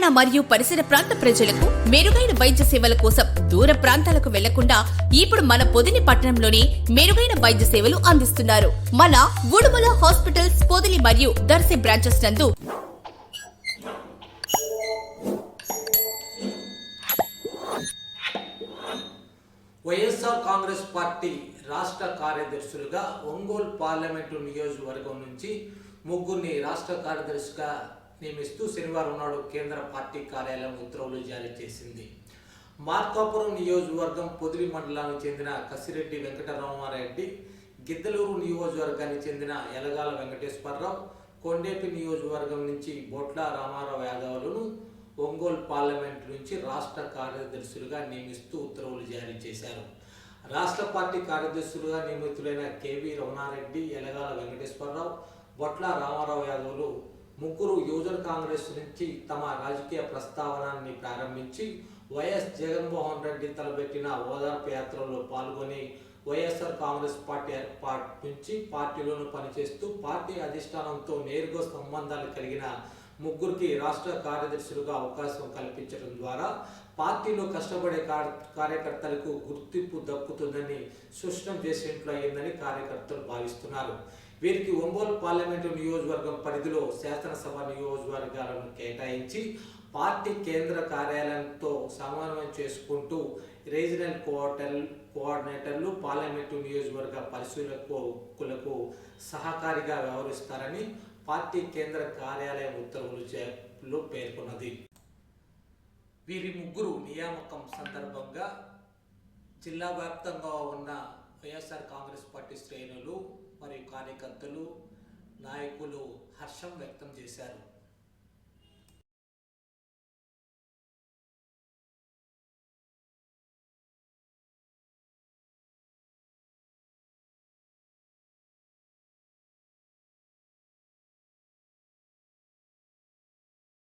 తెలంగాణ మరియు పరిసర ప్రాంత ప్రజలకు మెరుగైన వైద్య సేవల కోసం దూర ప్రాంతాలకు వెళ్ళకుండా ఇప్పుడు మన పొదిని పట్టణంలోనే మెరుగైన వైద్య సేవలు అందిస్తున్నారు. మన ఉడుమల హాస్పిటల్స్ పొదిలి మరియు దర్శి బ్రాంచెస్ నందు వైఎస్ఆర్ కాంగ్రెస్ పార్టీ రాష్ట్ర కార్యదర్శులుగా ఒంగోలు పార్లమెంటు నియోజకవర్గం నుంచి ముగ్గురిని రాష్ట్ర కార్యదర్శిగా నియమిస్తూ శనివారం నాడు కేంద్ర పార్టీ కార్యాలయం ఉత్తర్వులు జారీ చేసింది. మార్కాపురం నియోజకవర్గం పొదిలి మండలానికి చెందిన కసిరెడ్డి వెంకటరామారెడ్డి గిద్దలూరు నియోజకవర్గానికి చెందిన ఎలగాల వెంకటేశ్వరరావు కొండేపి నియోజకవర్గం నుంచి బొట్ల రామారావు యాదవులను ఒంగోలు పార్లమెంట్ నుంచి రాష్ట్ర కార్యదర్శులుగా నియమిస్తూ ఉత్తర్వులు జారీ చేశారు. రాష్ట్ర పార్టీ కార్యదర్శులుగా నియమితులైన కేవీ రమణారెడ్డి ఎలగాల వెంకటేశ్వరరావు బొట్ల రామారావు యాదవులు ముగ్గురు యువజన కాంగ్రెస్ నుంచి తమ రాజకీయ ప్రస్తావనాన్ని ప్రారంభించి వైఎస్ జగన్మోహన్ రెడ్డి తలపెట్టిన ఓదార్పు యాత్రలో పాల్గొని వైఎస్ఆర్ కాంగ్రెస్ పార్టీ ఏర్పాటు నుంచి పార్టీలోనూ పనిచేస్తూ పార్టీ అధిష్టానంతో నేరుగా సంబంధాలు కలిగిన ముగ్గురికి రాష్ట్ర కార్యదర్శులుగా అవకాశం కల్పించడం ద్వారా పార్టీలో కష్టపడే కార్యకర్తలకు గుర్తింపు దక్కుతుందని స్పష్టం చేసినట్లు అయిందని కార్యకర్తలు భావిస్తున్నారు. వీరికి ఒంగోలు పార్లమెంటు నియోజకవర్గం పరిధిలో శాసనసభ నియోజకవర్గాలను కేటాయించి పార్టీ కేంద్ర కార్యాలయంతో సమన్వయం చేసుకుంటూ రీజనల్ కోఆర్డినేటర్ కోఆర్డినేటర్లు పార్లమెంటు నియోజకవర్గ పరిశీలకులకు సహకారిగా వ్యవహరిస్తారని పార్టీ కేంద్ర కార్యాలయం ఉత్తర్వులు చే- పేర్కొన్నది. వీరి ముగ్గురు నియామకం సందర్భంగా జిల్లా వ్యాప్తంగా ఉన్న వైఎస్ఆర్ కాంగ్రెస్ పార్టీ శ్రేణులు మరియు కార్యకర్తలు నాయకులు హర్షం వ్యక్తం చేశారు.